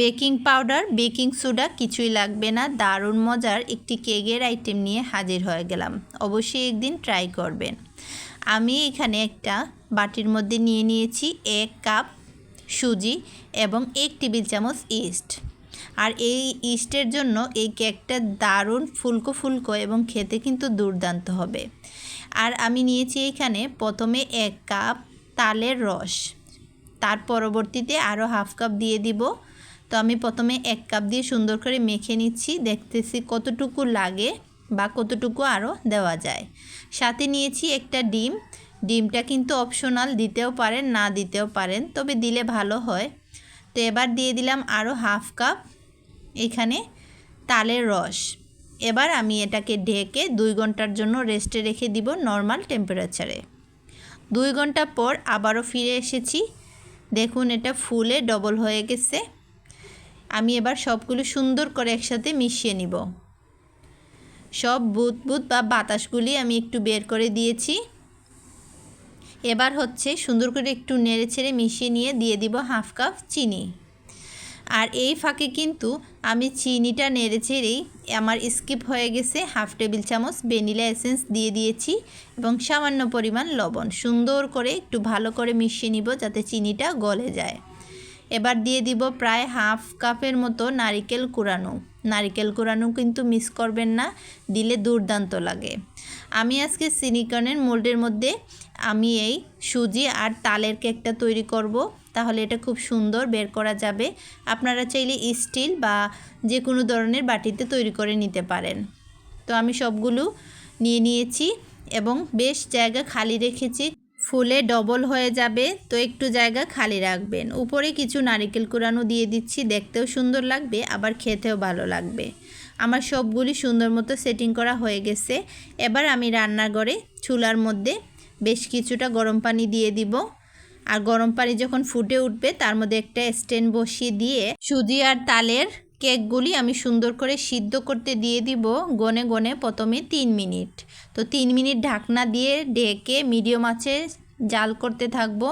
Baking powder, baking soda কিছুই লাগবে না। দারুণ মজার একটি কেকের আইটেম নিয়ে হাজির হয়ে গেলাম। অবশ্যই একদিন ট্রাই করবেন। আমি এখানে একটা বাটির মধ্যে নিয়ে নিয়েছি এক কাপ সুজি এবং এক টেবিল চামচ ইস্ট। আর এই ইস্টের জন্য এই কেকটা দারুণ ফুলকো ফুলকো এবং খেতে কিন্তু দুর্দান্ত হবে। আর আমি নিয়েছি এখানে প্রথমে এক কাপ তালের রস। তার পরবর্তীতে আরও হাফ কাপ দিয়ে দিব তো আমি প্রথমে এক কাপ দিয়ে সুন্দর করে মেখে নিচ্ছি, দেখতেছি কতটুকু লাগে বা কতটুকু আরও দেওয়া যায়। সাথে নিয়েছি একটা ডিম। ডিমটা কিন্তু অপশনাল দিতেও পারেন, না দিতেও পারেন, তবে দিলে ভালো হয়। তো এবার দিয়ে দিলাম আরও হাফ কাপ এখানে তালের রস। এবার আমি এটাকে ঢেকে দুই ঘণ্টার জন্য রেস্টে রেখে দিব নর্মাল টেম্পারেচারে দুই ঘণ্টা পর আবারও ফিরে এসেছি। দেখুন, এটা ফুলে ডবল হয়ে গেছে। আমি এবার সবগুলো সুন্দর করে একসাথে মিশিয়ে নিব। সব বুত বা বাতাসগুলি আমি একটু বের করে দিয়েছি। এবার হচ্ছে সুন্দর করে একটু নেড়ে ছেড়ে মিশিয়ে নিয়ে দিয়ে দিব হাফ কাপ চিনি। আর এই ফাঁকে কিন্তু আমি চিনিটা নেড়ে ছেড়েই আমার স্কিপ হয়ে গেছে হাফ টেবিল চামচ ভ্যানিলা এসেন্স দিয়ে দিয়েছি এবং সামান্য পরিমাণ লবণ। সুন্দর করে একটু ভালো করে মিশিয়ে নিব যাতে চিনিটা গলে যায়। এবার দিয়ে দিব প্রায় হাফ কাপের মতো নারিকেল কুড়ানো। নারিকেল কুড়ানো কিন্তু মিস করবেন না, দিলে দুর্দান্ত লাগে। আমি আজকে সিনিকনের মোল্ডের মধ্যে আমি এই সুজি আর তালের কেকটা তৈরি করব। তাহলে এটা খুব সুন্দর বের করা যাবে। আপনারা চাইলে স্টিল বা যে কোনো ধরনের বাটিতে তৈরি করে নিতে পারেন। তো আমি সবগুলো নিয়ে নিয়েছি এবং বেশ জায়গা খালি রেখেছি। ফুলে ডবল হয়ে যাবে, তো একটু জায়গা খালি রাখবেন। উপরে কিছু নারিকেল কুড়ানো দিয়ে দিচ্ছি, দেখতেও সুন্দর লাগবে, আবার খেতেও ভালো লাগবে। আমার সবগুলি সুন্দর মতো সেটিং করা হয়ে গেছে। এবার আমি রান্নাঘরে চুলার মধ্যে বেশ কিছুটা গরম পানি দিয়ে দিব। আর গরম পানি যখন ফুটে উঠবে, তার মধ্যে একটা স্ট্যান্ড বসিয়ে দিয়ে সুজি আর তালের কেকগুলি আমি সুন্দর করে সিদ্ধ করতে দিয়ে দিব গনে গনে প্রথমে তিন মিনিট। তো তিন মিনিট ঢাকনা দিয়ে ডেকে মিডিয়াম আছে জাল করতে থাকব।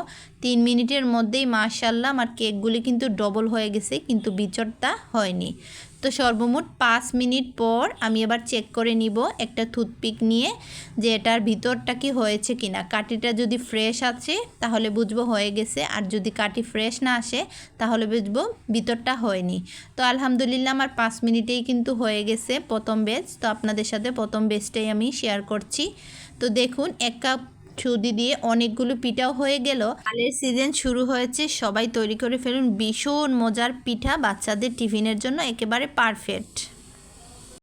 তিন মিনিটের মধ্যেই মাশাল্লাহ আমার কেকগুলি কিন্তু ডবল হয়ে গেছে, কিন্তু বিচরটা হয়নি। তো সর্বমোট পাঁচ মিনিট পর আমি এবার চেক করে নিব একটা টুথপিক নিয়ে যে এটার ভিতরটা কি হয়েছে কিনা। কাটিটা যদি ফ্রেশ আছে তাহলে বুঝব হয়ে গেছে, আর যদি কাটি ফ্রেশ না আসে তাহলে বুঝব ভিতরটা হয়নি। তো আলহামদুলিল্লাহ আমার পাঁচ মিনিটেই কিন্তু হয়ে গেছে প্রথম বেচ তো আপনাদের সাথে প্রথম বেচটাই আমি শেয়ার করছি। তো দেখুন, এক কাপ সুদি দিয়ে অনেকগুলো পিঠাও হয়ে গেল। আলের সিজন শুরু হয়েছে, সবাই তৈরি করে ফেলুন ভীষণ মজার পিঠা বাচ্চাদের টিফিনের জন্য একেবারে পারফেক্ট